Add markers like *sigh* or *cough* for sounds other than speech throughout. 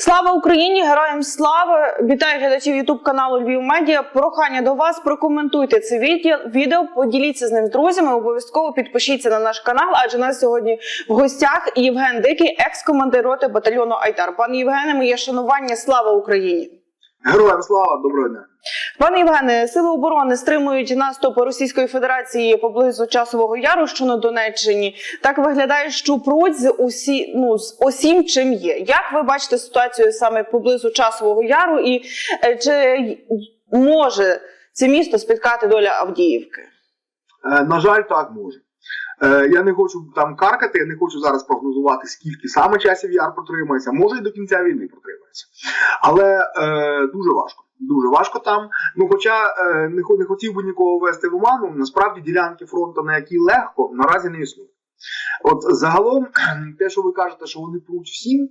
Слава Україні! Героям слави! Вітаю глядачів Ютуб каналу Львів Медіа. Прохання до вас прокоментуйте це відео, поділіться з ним з друзями. Обов'язково підпишіться на наш канал, адже у нас сьогодні в гостях Євген Дикий, екс-командир роти батальйону Айтар. Пане Євгене, моє шанування. Слава Україні! Героям слава, доброго дня. Пане Євгене, сили оборони стримують наступ Російської Федерації поблизу часового яру, що на Донеччині. Так виглядає, що пруть з усі ну з усім, чим є. Як ви бачите ситуацію саме поблизу часового яру, і е, чи може це місто спіткати доля Авдіївки? Е, на жаль, так може. Е, я не хочу там каркати, я не хочу зараз прогнозувати, скільки саме часів яр протримається. Може і до кінця війни протримається. Але е, дуже важко. Дуже важко там. Ну, хоча е, не, не хотів би нікого вести в оману, насправді ділянки фронту, на які легко, наразі не існує. От загалом, *clears throat* те, що ви кажете, що вони пруть всім,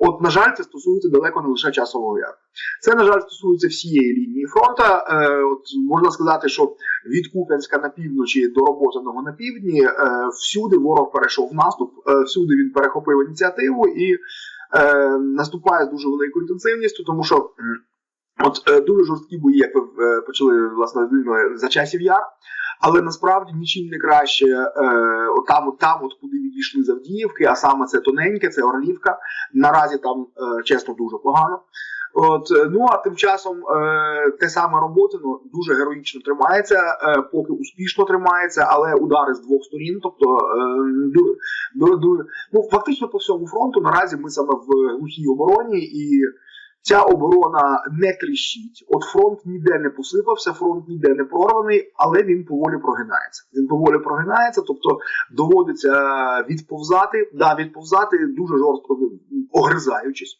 от, на жаль, це стосується далеко не лише часового яру. Це, на жаль, стосується всієї лінії фронту. Е, от можна сказати, що від Куп'янська на півночі до Роботиного на півдні е, всюди ворог перейшов в наступ, е, всюди він перехопив ініціативу і е, наступає з дуже великою інтенсивністю, тому що от е, дуже жорсткі бої, як ви е, почали власне за часів яр. Але насправді нічим не краще е, там, там, от куди відійшли з Авдіївки, а саме це тоненьке, це Орлівка. Наразі там е, чесно дуже погано. От е, ну а тим часом е, те саме Роботино дуже героїчно тримається, е, поки успішно тримається, але удари з двох сторін. Тобто е, ду- ду- ду- ну фактично по всьому фронту наразі ми саме в глухій обороні, і ця оборона не тріщить. От фронт ніде не посипався, фронт ніде не прорваний, але він поволі прогинається. Він поволі прогинається, тобто доводиться відповзати, да, відповзати дуже жорстко огризаючись.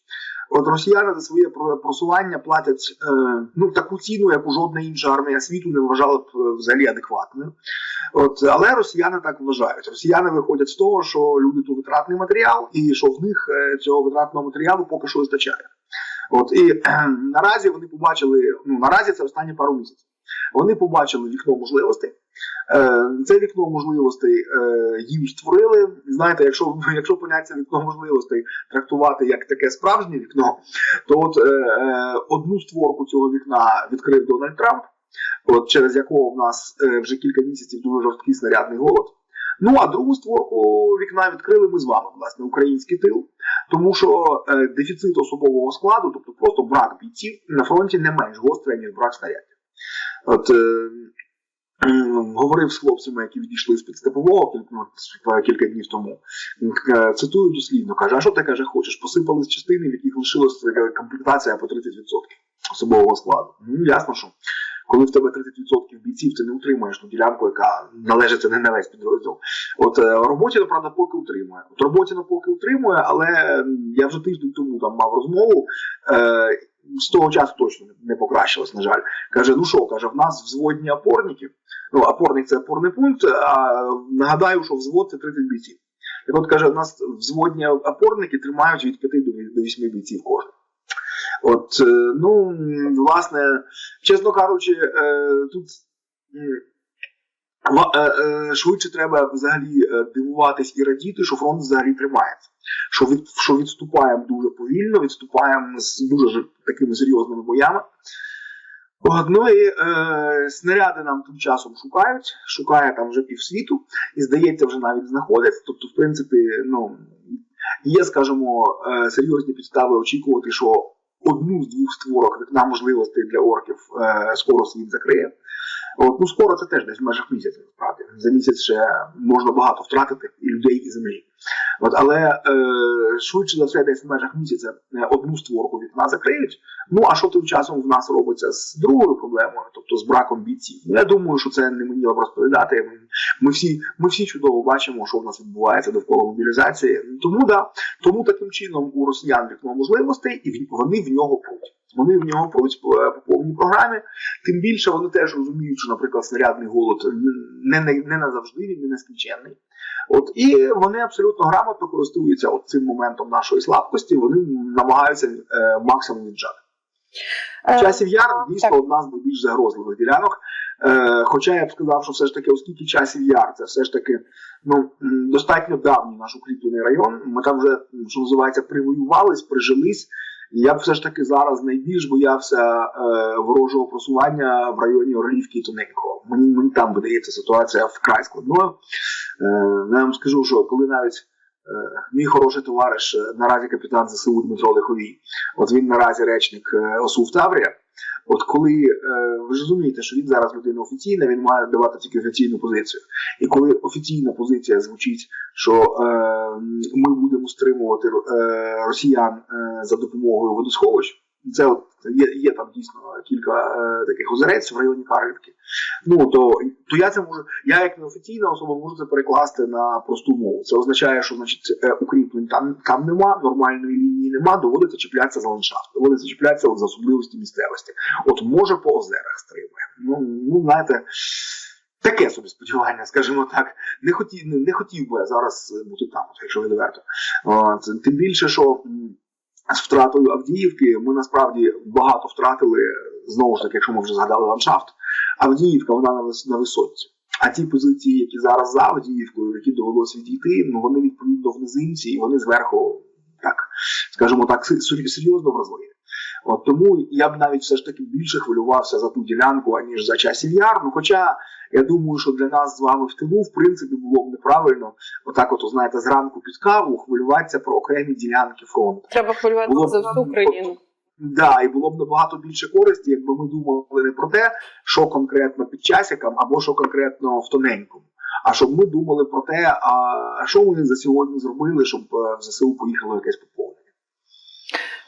От росіяни за своє про- просування платять е, ну таку ціну, яку жодна інша армія світу не вважала б е, взагалі адекватною. От але росіяни так вважають. Росіяни виходять з того, що люди то витратний матеріал, і що в них е, цього витратного матеріалу поки що вистачає. От і е, наразі вони побачили. Ну наразі це останні пару місяців. Вони побачили вікно можливостей. Е, Це вікно можливостей е, їм створили. Знаєте, якщо якщо поняття вікно можливостей трактувати як таке справжнє вікно, то от е, одну створку цього вікна відкрив Дональд Трамп, от через якого в нас вже кілька місяців дуже жорсткий снарядний голод. Ну а другу створку вікна відкрили ми з вами, власне, український тил, тому що е, дефіцит особового складу, тобто просто брак бійців на фронті не менш гострий, ніж брак снарядів. От е, говорив з хлопцями, які відійшли з під степового кілька, ну, кілька днів тому. Е, Цитую дослівно, каже: а що ти каже, хочеш? Посипали з частини, в яких лишилась е, комплектація по 30% особового складу. Ну, ясно, що коли в тебе 30% бійців, ти не утримуєш ту ділянку, яка належить не на весь підрозділ. От е, роботі, правда, поки утримує. От роботі поки утримує, але я вже тиждень тому там мав розмову. Е, з того часу точно не покращилось, на жаль. Каже: ну що, каже, в нас взводні опорники. Ну, опорник це опорний пункт. А нагадаю, що взвод це 30 бійців. Так от каже, в нас взводні опорники тримають від 5 до 8 бійців кожен. От, е, ну, власне, чесно кажучи, е, тут е, швидше треба взагалі дивуватись і радіти, що фронт взагалі тримається. Що, від, що відступаємо дуже повільно, відступаємо з дуже такими серйозними боями. Ну і е, снаряди нам тим часом шукають, шукає там вже півсвіту, і здається, вже навіть знаходять. Тобто, в принципі, ну є, скажімо, серйозні підстави очікувати, що одну з двох створок вікна можливостей для орків е, скоро світ закриє. От, ну скоро це теж десь в межах місяця, насправді. За місяць ще можна багато втратити і людей, і землі. От, але е, швидше за все, десь в межах місяця е, одну створку вікна закриють. Ну а що тим часом в нас робиться з другою проблемою, тобто з браком бійців? Я думаю, що це не мені розповідати. Ми, ми, всі, ми всі чудово бачимо, що в нас відбувається довкола мобілізації. Тому да, тому таким чином у росіян вікно можливостей, і вони в нього пруть. Вони в нього пруть по, по повній програмі. Тим більше вони теж розуміють, що, наприклад, снарядний голод не, не, не назавжди, він не нескінченний. От і вони абсолютно грамотно користуються от цим моментом нашої слабкості. Вони намагаються е, максимум віджати. Е, Часів яр дійсно так. одна з найбільш загрозливих ділянок. Е, хоча я б сказав, що все ж таки, оскільки часів яр, це все ж таки ну, достатньо давній наш укріплений район. Ми там вже, що називається, привоювались, прижились. І я все ж таки зараз найбільш боявся е, ворожого просування в районі Орлівки і Тоненького. Мені, мені там видається ситуація вкрай складною. Е, я вам скажу, що коли навіть е, мій хороший товариш, е, наразі капітан ЗСУ Дмитро Лиховій, от він наразі речник е, ОСУ Таврія. От коли е, ви ж розумієте, що він зараз людина офіційна, він має давати тільки офіційну позицію. І коли офіційна позиція звучить, що е, ми будемо стримувати е, росіян е, за допомогою водосховищ, це от є, є там дійсно кілька е, таких озерець в районі Карлівки. Ну то, то я це можу, я як неофіційна особа можу це перекласти на просту мову. Це означає, що значить е, укріплень там, там нема, нормальної лінії нема, доводиться чіплятися за ландшафт, доводиться чіплятися за особливості місцевості. От може по озерах стримує. Ну, ну знаєте. Таке собі сподівання, скажімо так. Не хотів, не, не хотів би зараз бути там, якщо відверто. Тим більше, що з втратою Авдіївки ми насправді багато втратили, знову ж таки, якщо ми вже згадали ландшафт. Авдіївка вона на, на висотці. А ті позиції, які зараз за Авдіївкою, які довелося відійти, ну вони відповідно в низинці, і вони зверху, так скажімо так, се- сер- серйозно вразливі. От тому я б навіть все ж таки більше хвилювався за ту ділянку, аніж за часів яр. Ну, хоча я думаю, що для нас з вами в тилу, в принципі, було б неправильно, отак, от, знаєте, зранку під каву хвилюватися про окремі ділянки фронту. Треба хвилюватися за всю країну. Да, і було б набагато більше користі, якби ми думали не про те, що конкретно під часиком, або що конкретно в тоненькому. А щоб ми думали про те, а що вони за сьогодні зробили, щоб е, в ЗСУ поїхало якесь поповнення.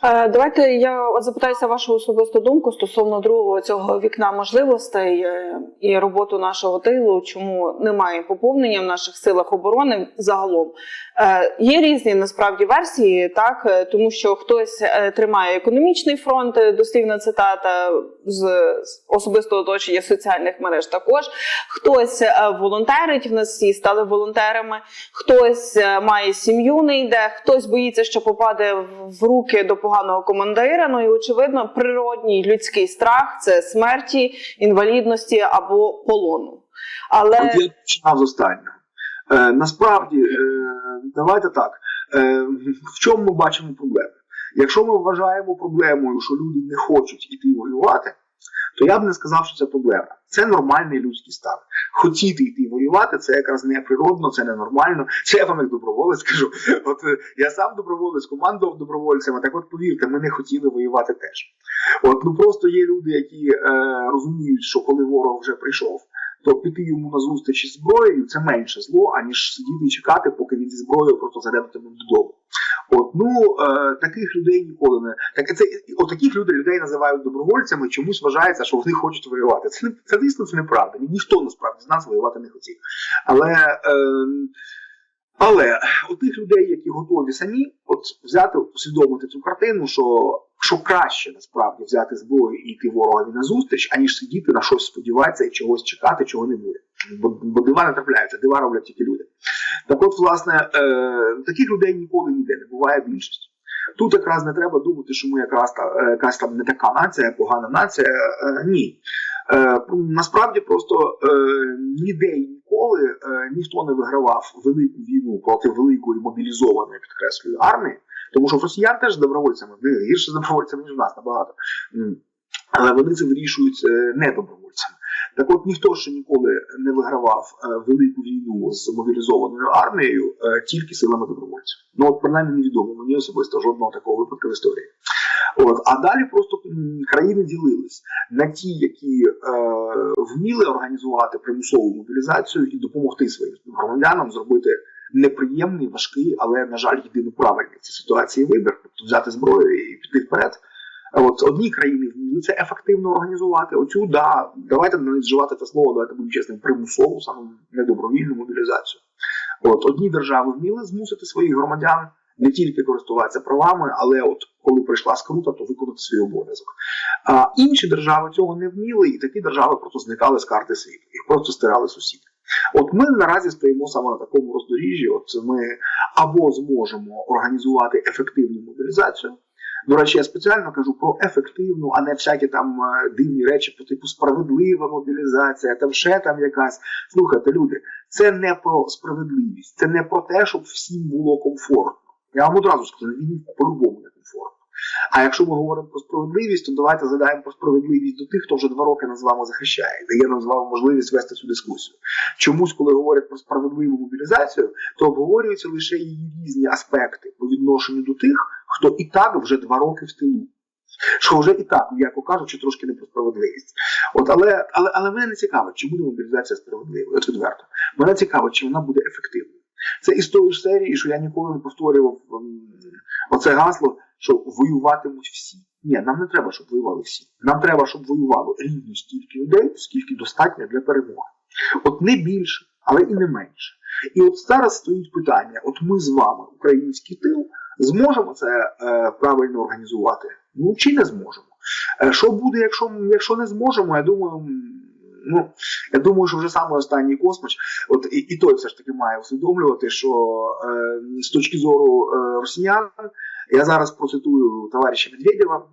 Е, Давайте я запитаюся вашу особисту думку стосовно другого цього вікна можливостей е, і роботу нашого тилу. Чому немає поповнення в наших силах оборони загалом? Е, Є різні насправді версії, так е, тому що хтось е, тримає економічний фронт, дослівна цитата з особистого оточення соціальних мереж. Також хтось волонтерить. В нас всі стали волонтерами, хтось має сім'ю, не йде, хтось боїться, що попаде в- руки до поганого командира. Ну і очевидно, природній людський страх це смерті, інвалідності або полону. Але я починав з останнього. Е, насправді, е, давайте так. Е, в чому ми бачимо проблему? Якщо ми вважаємо проблемою, що люди не хочуть іти воювати, то я б не сказав, що це проблема. Це нормальний людський стан. Хотіти йти воювати, це якраз не природно, це ненормально. Це я вам як доброволець скажу. От я сам доброволець, командував добровольцями. Так от повірте, ми не хотіли воювати теж. От ну просто є люди, які е, розуміють, що коли ворог вже прийшов, то піти йому на зустріч із зброєю це менше зло, аніж сидіти і чекати, поки він зі зброєю просто зайде тебе додому. От ну е, таких людей ніколи не так. Це от людей людей називають добровольцями. Чомусь вважається, що вони хочуть воювати. Це не це дійсно це неправда. Ні- Ніхто насправді з нас воювати не хотів. Але е, але у тих людей, які готові самі, от взяти, усвідомити цю картину, що, що краще насправді взяти зброю і йти ворогові на зустріч, аніж сидіти на щось сподіватися і чогось чекати, чого не буде. Бо, бо дива не трапляються, дива роблять тільки люди. Так от, власне, е, таких людей ніколи ніде не буває більшість. Тут якраз не треба думати, що ми якраз та, е, якась там не така нація, погана нація. Е, ні. Е, насправді просто ніде і ніколи ніхто не вигравав велику війну проти великої мобілізованої, підкреслюю, армії, тому що росіян теж з добровольцями гірше з добровольцями, ніж в нас набагато. Але вони це вирішують не добровольцями. Так от ніхто ще ніколи не вигравав е, велику війну з мобілізованою армією е, тільки силами добровольців. Ну от принаймні невідомо мені особисто жодного такого випадку в історії. От а далі просто країни ділились на ті, які е, вміли організувати примусову мобілізацію і допомогти своїм громадянам зробити неприємний, важкий, але на жаль, єдино правильний цій ситуації вибір, тобто взяти зброю і піти вперед. От одні країни вміли це ефективно організувати. Оцю да, давайте не вживати це слово, давайте будемо чесним, примусову, саме недобровільну мобілізацію. От одні держави вміли змусити своїх громадян не тільки користуватися правами, але от коли прийшла скрута, то виконати свій обов'язок. А інші держави цього не вміли, і такі держави просто зникали з карти світу, їх просто стирали сусіди. От ми наразі стоїмо саме на такому роздоріжжі. От ми або зможемо організувати ефективну мобілізацію. До речі, я спеціально кажу про ефективну, а не всякі там е, дивні речі по типу справедлива мобілізація, там ще там якась. Слухайте, люди, це не про справедливість, це не про те, щоб всім було комфортно. Я вам одразу скажу, він по-любому не комфортно. А якщо ми говоримо про справедливість, то давайте згадаємо про справедливість до тих, хто вже два роки нас з вами захищає, дає нам з вами можливість вести цю дискусію. Чомусь, коли говорять про справедливу мобілізацію, то обговорюються лише її різні аспекти по відношенню до тих, хто і так вже два роки в тилу. Що вже і так, м'яко кажучи, трошки не про справедливість. От, але, але, але мене не цікавить, чи буде мобілізація справедливою, от відверто. Мене цікавить, чи вона буде ефективною. Це із тої ж серії, що я ніколи не повторював ем, оце гасло, що воюватимуть всі. Ні, нам не треба, щоб воювали всі. Нам треба, щоб воювало рівно стільки людей, скільки достатньо для перемоги. От не більше, але і не менше. І от зараз стоїть питання: от ми з вами, український тил, зможемо це е, правильно організувати? Ну чи не зможемо? Е, що буде, якщо, якщо не зможемо? Я думаю, ну я думаю, що вже саме останній космоч, от і, і той все ж таки має усвідомлювати, що е, з точки зору е, росіян, я зараз процитую товариша Медведєва,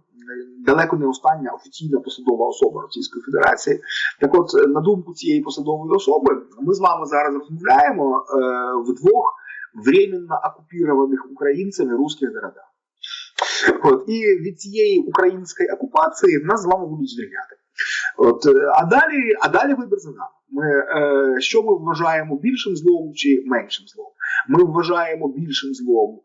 далеко не остання офіційна посадова особа Російської Федерації. Так от, е, на думку цієї посадової особи, ми з вами зараз розмовляємо е, в двох временно окупованих українцями русських городах. От, і від цієї української окупації нас з вами будуть звільняти. От, е, а далі, а далі вибір за нами. Ми, е, що ми вважаємо більшим злом чи меншим злом? Ми вважаємо більшим злом е,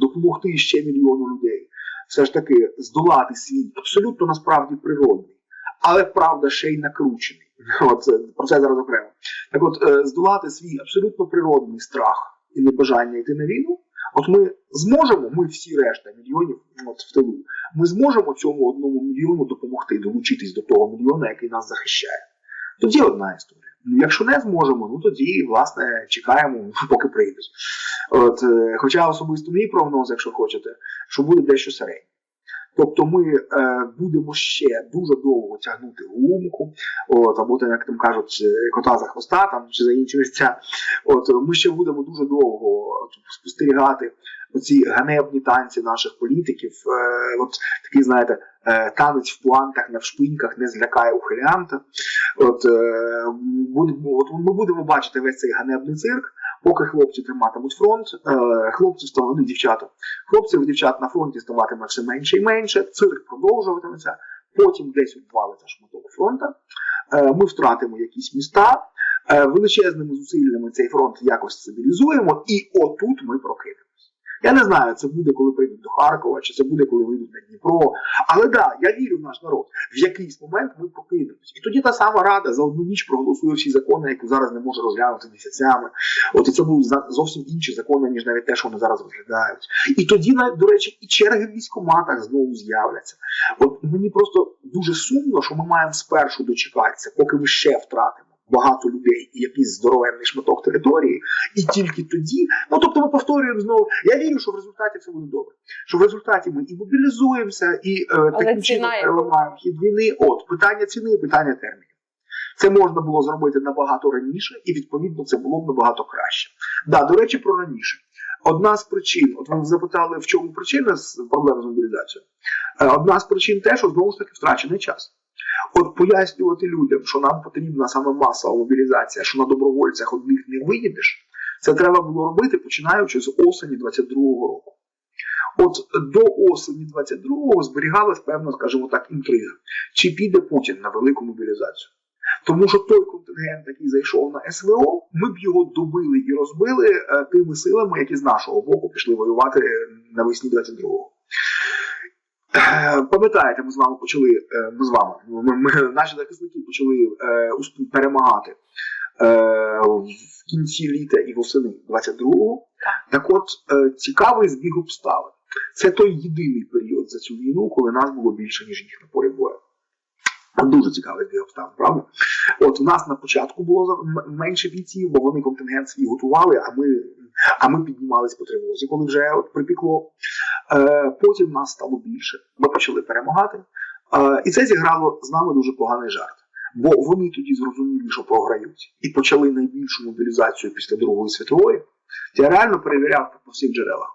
допомогти ще мільйону людей, все ж таки здолати свій абсолютно насправді природний, але правда ще й накручений. *laughs* От, е, про це зараз окремо. Так от, е, здолати свій абсолютно природний страх і небажання йти на війну. От ми зможемо, ми всі решта мільйонів от, в тилу, ми зможемо цьому одному мільйону допомогти долучитись до того мільйона, який нас захищає. Тоді одна історія. Якщо не зможемо, ну тоді, власне, чекаємо, *laughs* поки прийдуть. От, е, хоча особисто мій прогноз, якщо хочете, що буде дещо середнє. Тобто ми е, будемо ще дуже довго тягнути гумку, от, або як там кажуть, е, кота за хвоста там, чи за інші місця. От, ми ще будемо дуже довго спостерігати оці ганебні танці наших політиків. Е, от такий, знаєте, е, танець в пуантах, на вшпиньках не злякає ухилянта. От, е, будемо, от ми будемо бачити весь цей ганебний цирк, поки хлопці триматимуть фронт, е, хлопці ставали, ну, дівчата. Хлопців дівчат на фронті ставатиме все менше і менше, цирк продовжуватиметься, потім десь відвалиться шматок фронта, е, ми втратимо якісь міста, е, величезними зусиллями цей фронт якось стабілізуємо, і отут ми прокинемось. Я не знаю, це буде, коли прийдуть до Харкова, чи це буде, коли вийдуть на Дніпро. Але да, я вірю в наш народ. В якийсь момент ми прокинемось. І тоді та сама рада за одну ніч проголосує всі закони, які зараз не може розглянути місяцями. От і це будуть зовсім інші закони, ніж навіть те, що вони зараз розглядають. І тоді, до речі, і черги в військоматах знову з'являться. От мені просто дуже сумно, що ми маємо спершу дочекатися, поки ми ще втратимо. Багато людей і якийсь здоровенний шматок території, і тільки тоді, ну тобто ми повторюємо знову. Я вірю, що в результаті все буде добре. Що в результаті ми і мобілізуємося, і е, таким чином переламаємо хід війни. От питання ціни, питання термінів. Це можна було зробити набагато раніше, і відповідно це було б набагато краще. Да, до речі, про раніше. Одна з причин, от ви запитали, в чому причина з проблеми з мобілізацією. Е, Одна з причин те, що знову ж таки втрачений час. От пояснювати людям, що нам потрібна саме масова мобілізація, що на добровольцях одних не виїдеш, це треба було робити починаючи з осені 22-го року. От до осені 22-го зберігалась певна, скажімо так, інтрига. Чи піде Путін на велику мобілізацію? Тому що той контингент, який зайшов на СВО, ми б його добили і розбили е, тими силами, які з нашого боку пішли воювати е, навесні 22-го. Е, Пам'ятаєте, ми з вами почали. е, Ми з вами ми, ми, наші захисники почали е, перемагати е, в кінці літа і восени 22-го. Так от е, цікавий збіг обставин. Це той єдиний період за цю війну, коли нас було більше, ніж їх на полі бою. Дуже цікавий збіг обставин, правда? От в нас на початку було менше бійців, бо вони контингент свій готували, а ми, а ми піднімались по тривозі, коли вже от припікло. Е, потім нас стало більше. Ми почали перемагати. Е, і це зіграло з нами дуже поганий жарт. Бо вони тоді зрозуміли, що програють, і почали найбільшу мобілізацію після Другої світової. Я реально перевіряв по всіх джерелах.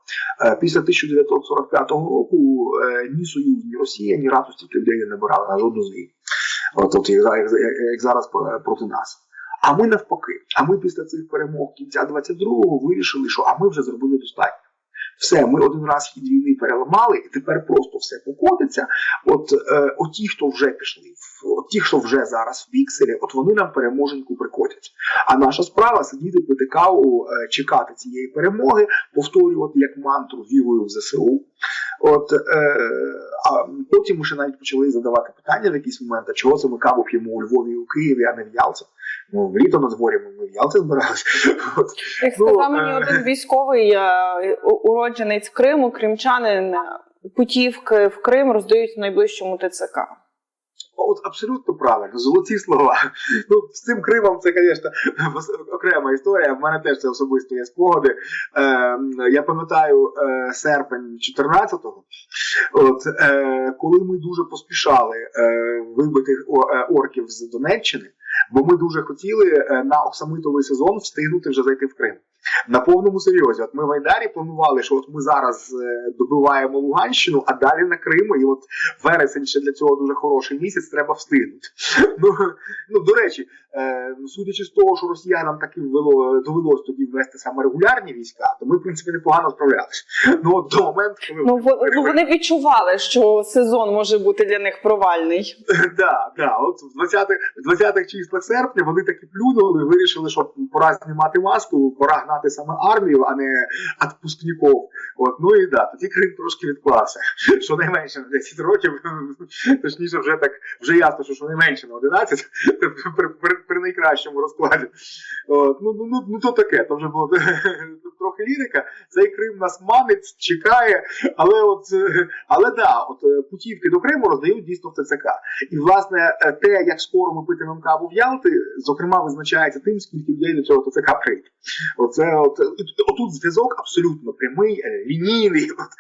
Е, Після 1945 року ні Союз, ні Росія ні разу стільки людей не набирали на жодну з як, як, як зараз проти нас. А ми навпаки. А ми після цих перемог кінця 22-го вирішили, що а ми вже зробили достатньо. Все, ми один раз хід війни переламали, і тепер просто все покотиться. От, е, от хто вже пішли, от ті, хто вже зараз в пікселі, от вони нам переможеньку прикотять. А наша справа сидіти, пити каву, е, чекати цієї перемоги, повторювати як мантру вірою в ЗСУ. От е, а потім ми ще навіть почали задавати питання в якийсь момент, а чого це ми каву п'ємо у Львові і у Києві, а не в Ялці. Ну, літо на дворі ми, в Ялці збиралися. *laughs* Як Ну, сказав мені е, один *laughs* військовий е, уродженець Криму, кримчанин, е, путівки в Крим роздають в найближчому ТЦК. От абсолютно правильно, золоті слова. Ну, з цим Кримом це, звісно, окрема історія. В мене теж це особисто є спогади. Е, я пам'ятаю е, серпень 14-го, от, е, коли ми дуже поспішали е, вибити е, орків з Донеччини, бо ми дуже хотіли е, на оксамитовий сезон встигнути вже зайти в Крим. На повному серйозі. От ми в Айдарі планували, що от ми зараз е, добиваємо Луганщину, а далі на Крим, і от вересень ще для цього дуже хороший місяць, треба встигнути. *laughs* Ну, ну до речі, е, судячи з того, що росіянам таки ввело, довелось тоді ввести саме регулярні війська, то ми, в принципі, непогано справлялися. *laughs* Ну, от до моменту, коли Ну, во- ну вони відчували, що сезон може бути для них провальний. *laughs* да, да, от в 20-х, 20-х числах серпня вони таки плюнули, вирішили, що пора знімати маску, пора гнати саме армію, а не відпускників. От, ну і да, тоді Крим трошки відклався. *laughs* Щонайменше на 10 років, *laughs* точніше, вже так вже ясно, що щонайменше на 11 *laughs* при, при, при найкращому розкладі. От, ну, ну, ну, ну то таке, то вже було трохи лірика. Цей Крим нас манить, чекає, але от але да, от е, путівки до Криму роздають дійсно в ТЦК. І власне е, те, як скоро ми питимемо каву в Ялти, зокрема визначається тим, скільки людей до цього ТЦК прийде. Оце от отут зв'язок абсолютно прямий, е, лінійний. *laughs* От.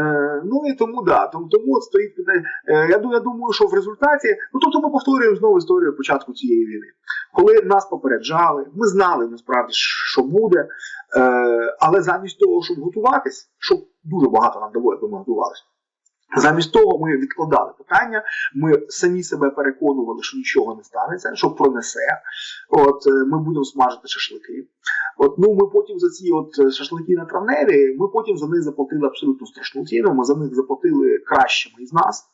Е, ну і тому да, тому, тому от стоїть питання. Е, я, думаю, що в результаті, ну тобто ми повторюємо знову історію початку цієї війни. Коли нас попереджали, ми знали насправді, що буде, але замість того, щоб готуватись, щоб дуже багато нам дало, якби ми готувалися. Замість того ми відкладали питання, ми самі себе переконували, що нічого не станеться, що пронесе. От е, ми будемо смажити шашлики. От ну ми потім за ці от е, шашлики на травневі, ми потім за них заплатили абсолютно страшну ціну. Ми за них заплатили кращими із нас.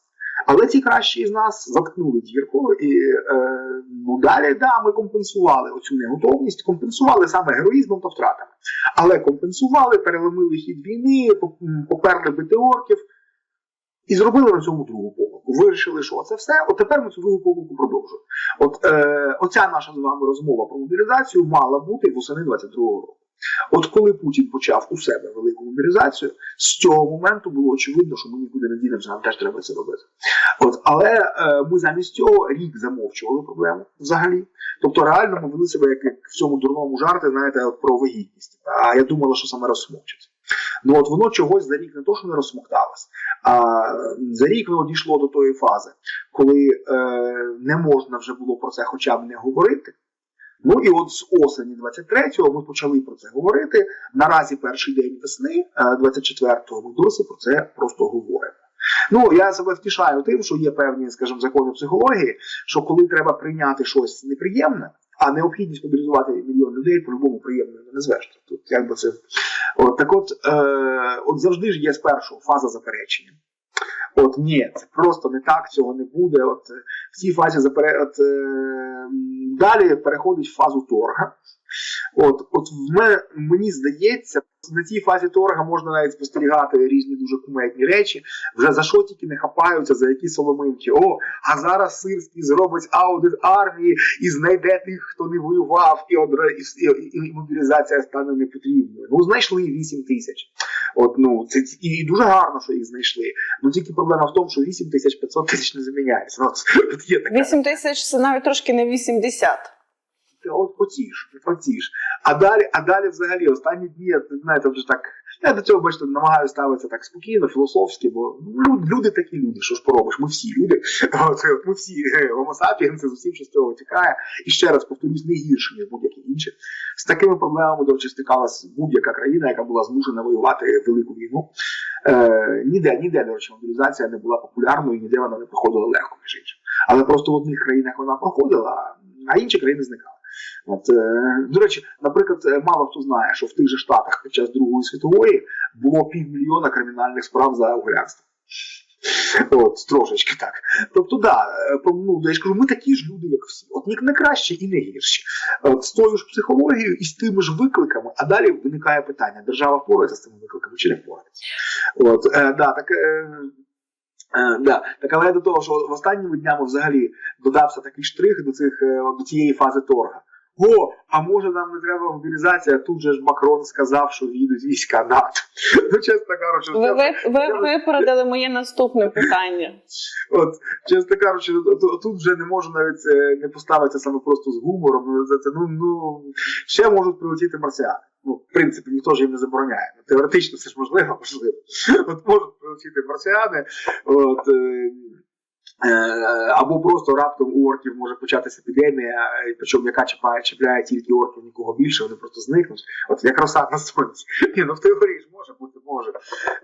Але ці кращі із нас заткнули дірку, і е, ну далі да, ми компенсували оцю неготовність, компенсували саме героїзмом та втратами. Але компенсували, переломили хід війни, поперли бити орків і зробили на цьому другу помилку. Вирішили, що це все. От тепер ми цю другу помилку продовжуємо. От е, оця наша з вами розмова про мобілізацію мала бути восени 22-го року. От коли Путін почав у себе велику мобілізацію, з цього моменту було очевидно, що ми нікуди не дінемося, нам теж треба це робити. От, але е, ми замість цього рік замовчували проблему взагалі. Тобто реально ми вели себе як, як в цьому дурному жарті, знаєте, про вагітність. А я думала, що саме розсмокчиться. Ну от воно чогось за рік не то, що не розсмокталось, а за рік воно дійшло до тої фази, коли е, не можна вже було про це хоча б не говорити. Ну і от з осені 23-го ми почали про це говорити. Наразі перший день весни, е, 24-го, ми досі про це просто говоримо. Ну, я себе втішаю тим, що є певні, скажімо, закони психології, що коли треба прийняти щось неприємне, а необхідність мобілізувати мільйон людей по-любому приємною не назвеш. Тут якби це от так, от, е, от завжди ж є спершу фаза заперечення. От ні, це просто не так, цього не буде. От е, в цій фазі запере... от, е, далі переходить в фазу торга. От, от в мене, мені здається, на цій фазі торга можна навіть спостерігати різні дуже кумедні речі. Вже за що тільки не хапаються, за які соломинки. О, а зараз Сирський зробить аудит армії і знайде тих, хто не воював, і, одра... і, і, і мобілізація стане непотрібною. Ну, знайшли 8 тисяч. От, ну, це і, дуже гарно, що їх знайшли. Ну тільки проблема в тому, що 8 тисяч 500 тисяч не заміняється. Ну, от є така. 8 тисяч це навіть трошки не 80. От потіш, потіш. А далі, а далі взагалі останні дні, знаєте, вже так. Я до цього бачите, намагаюся ставитися так спокійно, філософськи, бо ну, люди, люди такі люди, що ж поробиш, ми всі люди. *laughs* От, ми всі homo з усім, що з цього витікає. І ще раз повторюсь, не гірше, ніж будь-які інші. З такими проблемами, до речі, стикалась будь-яка країна, яка була змушена воювати велику війну. Е, ніде, ніде, до речі, мобілізація не була популярною, ніде вона не проходила легко, між іншим. Але просто в одних країнах вона проходила, а інші країни зникали. От, е, до речі, наприклад, е, мало хто знає, що в тих же Штатах під час Другої світової було півмільйона кримінальних справ за гулянство. От, трошечки так. Тобто, да, е, ну, я ж кажу, ми такі ж люди, як всі. От не кращі і не гірші. От, з тою ж психологією і з тими ж викликами, а далі виникає питання: держава впорається з цими викликами чи не впорається? От, е, да, так, е, е, да. так, але до того, що останніми днями взагалі додався такий штрих до, цих, е, до цієї фази торга. О, а може нам не треба мобілізація? Тут же ж Макрон сказав, що їдуть війська НАТО. *laughs* Ну, чесно кажучи, Ви, ви, ви випередили моє наступне питання. *laughs* От, чесно кажучи, тут, вже не можу навіть е, не поставитися саме просто з гумором. Ну, ну, ну, ще можуть прилетіти марсіани. Ну, в принципі, ніхто ж їм не забороняє. Ну, теоретично це ж можливо, *laughs* можливо. От можуть прилетіти марсіани, от, е, або просто раптом у орків може початися епідемія, причому яка чіпає, чіпляє тільки орків, нікого більше, вони просто зникнуть. От як роса на сонці. Ні, ну в теорії ж може бути, може.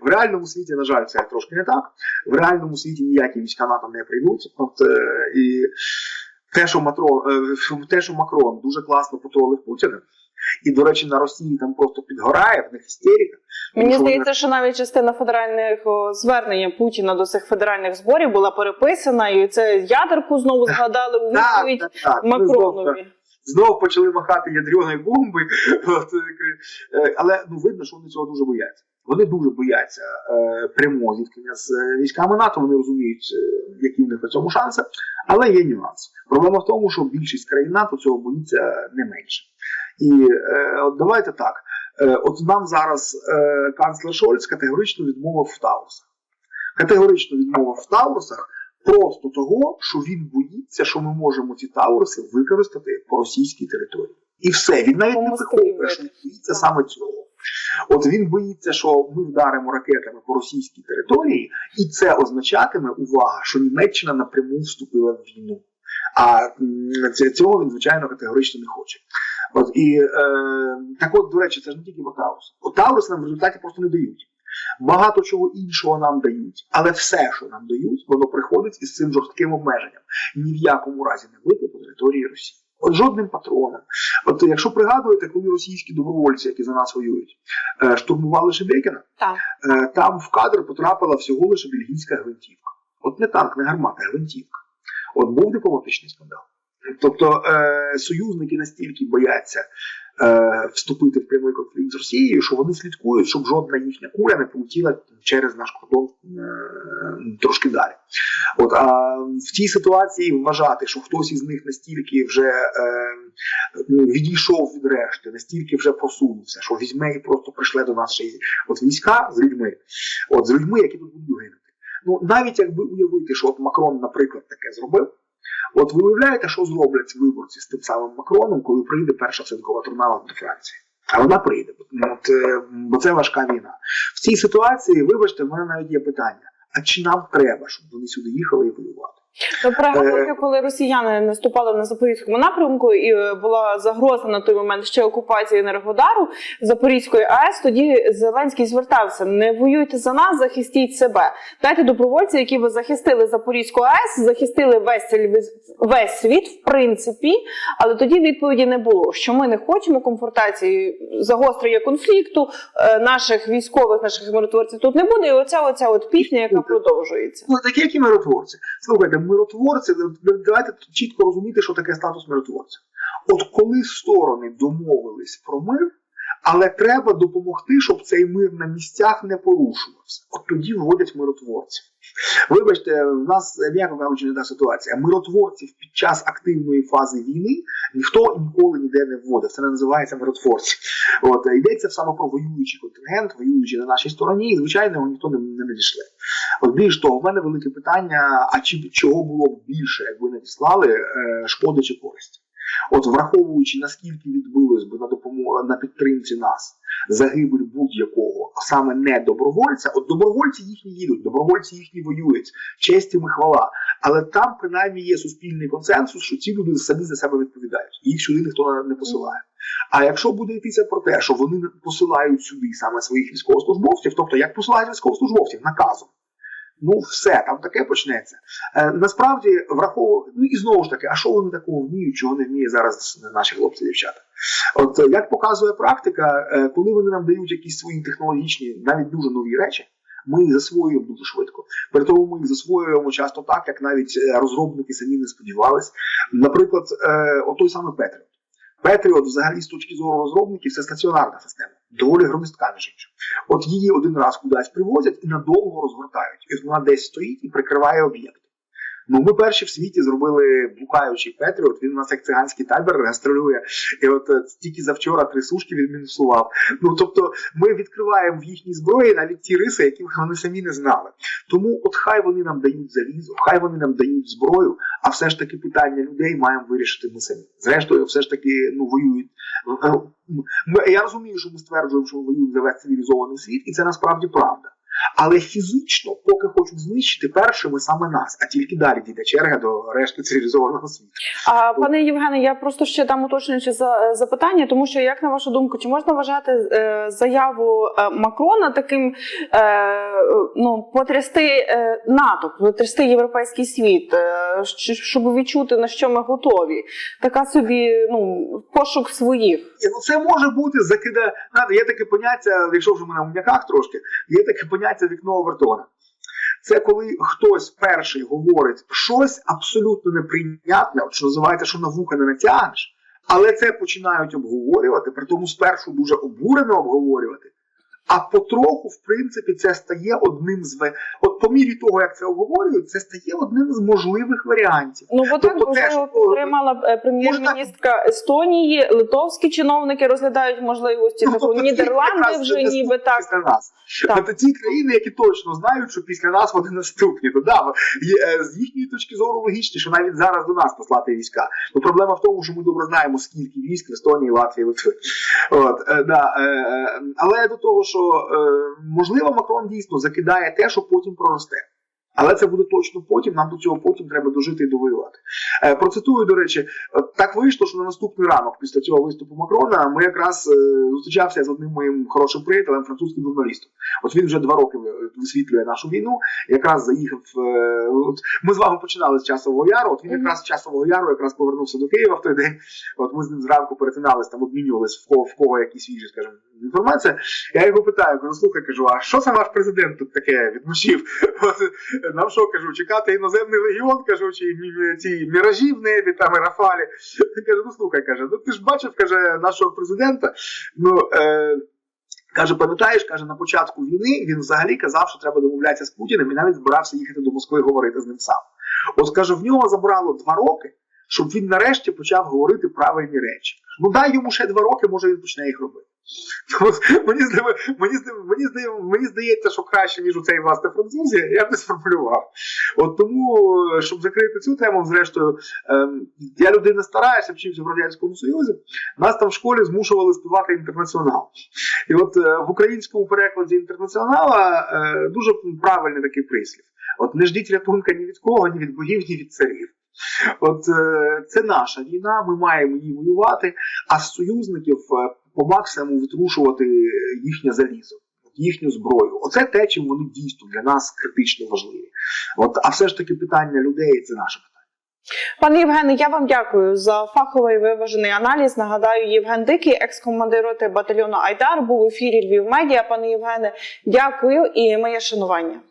В реальному світі, на жаль, це трошки не так. В реальному світі ніякі війська НАТО не прийдуть. От, е, і те, що Матрон, е, те, що Макрон дуже класно потролив Путіна, і, до речі, на Росії там просто підгорає, в них істерика. Мені здається, що навіть частина федеральних звернення Путіна до цих федеральних зборів була переписана, і це ядерку знову згадали у відповідь Макронові. знов почали махати ядерної бомби. *laughs* Е, але ну, видно, що вони цього дуже бояться. Вони дуже бояться е, прямого зіткнення з е, військами НАТО. Вони розуміють, е, які в них на цьому шанси. Але є нюанс. Проблема в тому, що більшість країн НАТО цього боїться не менше. І е, от давайте так. Е, от нам зараз е, канцлер Шольц категорично відмовив в Таурсах. Категорично відмовив в Таурсах просто того, що він боїться, що ми можемо ці Тауруси використати по російській території. І все, він навіть не приховує, що він боїться саме цього. От він боїться, що ми вдаримо ракетами по російській території, і це означатиме увага, що Німеччина напряму вступила в війну. А цього він, звичайно, категорично не хоче. От і е, так от, до речі, це ж не тільки Таурус. От Таурус нам в результаті просто не дають. Багато чого іншого нам дають, але все, що нам дають, воно приходить із цим жорстким обмеженням. Ні в якому разі не вийти по території Росії. От жодним патроном. От якщо пригадуєте, коли російські добровольці, які за нас воюють, е, штурмували Шебекіна, Так. е, там в кадр потрапила всього лише бельгійська гвинтівка. От не танк, не гармата, а гвинтівка. От був дипломатичний скандал. Тобто е, союзники настільки бояться е, вступити в прямий конфлікт з Росією, що вони слідкують, щоб жодна їхня куля не полетіла через наш кордон е, трошки далі. От а в цій ситуації вважати, що хтось із них настільки вже е, відійшов від решти, настільки вже просунувся, що візьме і просто прийшли до нас ще й от війська з людьми, от з людьми, які тут будуть гинути. Ну навіть якби уявити, що от Макрон, наприклад, таке зробив. От ви уявляєте, що зроблять виборці з тим самим Макроном, коли прийде перша цинкова торнава до Франції? А вона прийде, от, е, бо це важка війна. В цій ситуації, вибачте, в мене навіть є питання: а чи нам треба, щоб вони сюди їхали і воювати? Ви пригадуєте, Е, коли росіяни наступали на запорізькому напрямку, і е, була загроза на той момент ще окупації Енергодару Запорізької АЕС. Тоді Зеленський звертався: не воюйте за нас, захистіть себе. Дайте добровольці, які ви захистили Запорізьку АЕС, захистили весь весь світ, в принципі. Але тоді відповіді не було. Що ми не хочемо конфронтації, загострення конфлікту е, наших військових, наших миротворців тут не буде. І оця оця от пісня, яка продовжується. Ну, такі, які миротворці. Слухайте, миротворці, давайте чітко розуміти, що таке статус миротворця. От коли сторони домовились про мир, але треба допомогти, щоб цей мир на місцях не порушувався. От тоді вводять миротворців. Вибачте, в нас, м'яко кажучи, не та ситуація. Миротворців під час активної фази війни ніхто ніколи ніде не вводив. Це не називається миротворці. От йдеться саме про воюючий контингент, воюючий на нашій стороні, і звичайно його ніхто не, не надійшли. От більш того, в мене велике питання: а чи чого було б більше, якби надіслали е, шкоди чи користі? От враховуючи наскільки відбилось би на допомогу на підтримці нас загибель будь-якого, а саме не добровольця, от добровольці їхні їдуть, добровольці їхні воюють, честь їм і хвала. Але там принаймні є суспільний консенсус, що ці люди самі за себе відповідають. Їх сюди ніхто не- посилає. А якщо буде йтися про те, що вони посилають сюди саме своїх військовослужбовців, тобто як посилають військовослужбовців наказом. Ну, все, там таке почнеться. Е, насправді, враховую, ну і знову ж таки, а що вони такого вміють, чого не вміє зараз наші хлопці дівчата? От е, як показує практика, е, коли вони нам дають якісь свої технологічні, навіть дуже нові речі, ми їх засвоюємо дуже швидко. При тому ми їх засвоюємо часто так, як навіть е, розробники самі не сподівались. Наприклад, е, отой самий Петріот. Петріот, взагалі, з точки зору розробників, це стаціонарна система, доволі громістка між. От її один раз кудись привозять і надовго розгортають. І вона десь стоїть і прикриває об'єкт. Ну, ми перші в світі зробили блукаючий Петріот, він у нас як циганський табір гастролює. І от е, тільки завчора три сушки відмінусував. Ну тобто ми відкриваємо в їхній зброї навіть ті риси, які вони самі не знали. Тому от хай вони нам дають залізо, хай вони нам дають зброю, а все ж таки питання людей маємо вирішити ми самі. Зрештою, все ж таки ну воюють. Е, Ми, я розумію, що ми стверджуємо, що воюють за весь цивілізований світ, і це насправді правда. Але фізично, поки хочуть знищити першими саме нас, а тільки далі дійде черга до решти цивілізованого світу. А пане Євгене, я просто ще там уточнюючи за запитання, тому що як на вашу думку, чи можна вважати е, заяву е, Макрона таким е, ну потрясти е, НАТО, потрясти європейський світ, е, щоб відчути на що ми готові? Така собі ну пошук своїх. Ну це може бути закида. Є таке поняття, якщо вже ми на м'яках трошки, є таке поняття вікно овертона. Це коли хтось перший говорить щось абсолютно неприйнятне, що називається, що на вуха не натягнеш, але це починають обговорювати, при тому спершу дуже обурено обговорювати. А потроху, в принципі, це стає одним з от по мірі того, як це обговорюють, це стає одним з можливих варіантів. Ну бо так Тобто можливо що- підтримала е, прем'єр-міністра Естонії, литовські чиновники розглядають можливості. Ну, Типу тобто Нідерланди вже ніби так. після нас. Так. Тобто ті країни, які точно знають, що після нас вони наступні. То да, е, з їхньої точки зору логічніше навіть зараз до нас послати війська. Ну проблема в тому, що ми добре знаємо, скільки військ в Естонії, Латвії, Литві. От, е, да, е, е, але до того, що е, можливо, Макрон дійсно закидає те, що потім проросте. Але це буде точно потім. Нам до цього потім треба дожити і довоювати. Е, процитую, до речі, так вийшло, що на наступний ранок після цього виступу Макрона ми якраз е, зустрічався з одним моїм хорошим приятелем, французьким журналістом. От він вже два роки е, висвітлює нашу війну. Якраз заїхав. Е, от ми з вами починали з часового яру. От він якраз з часового яру якраз повернувся до Києва в той день. От ми з ним зранку перетиналися, там обмінювалися в кого в кого які свіжі, скажімо, інформація. Я його питаю, кажу, слухай, кажу, а що це ваш президент тут таке відмучив? *laughs* Нам що кажу, чекати іноземний легіон, кажу, чи ці міражі в небі, там і Рафалі. *laughs* Каже, ну слухай, каже, ну ти ж бачив, каже, нашого президента. Ну, е, Каже, пам'ятаєш, каже, на початку війни він взагалі казав, що треба домовлятися з Путіним і навіть збирався їхати до Москви говорити з ним сам. От каже, в нього забрало два роки, щоб він нарешті почав говорити правильні речі. Ну дай йому ще два роки, може він почне їх робити. Мені, мені, мені, мені здається, що краще, ніж у цей власне французі, я б не сформулював. От тому, щоб закрити цю тему, зрештою, ем, я людина стараюся, вчився в Радянському Союзі. Нас там в школі змушували співати інтернаціонал. І от е, в українському перекладі інтернаціонала е, дуже правильний такий прислів. От не ждіть рятунка ні від кого, ні від богів, ні від царів. От е, це наша війна, ми маємо її воювати, а з союзників е, по максимуму витрушувати їхнє залізо, їхню зброю. Оце те, чим вони дійсно для нас критично важливі. От, а все ж таки питання людей це наше питання. Пане Євгене, я вам дякую за фаховий виважений аналіз. Нагадаю, Євген Дикий, екс-командир роти батальйону Айдар, був в ефірі Львів Медіа. Пане Євгене, дякую і моє шанування.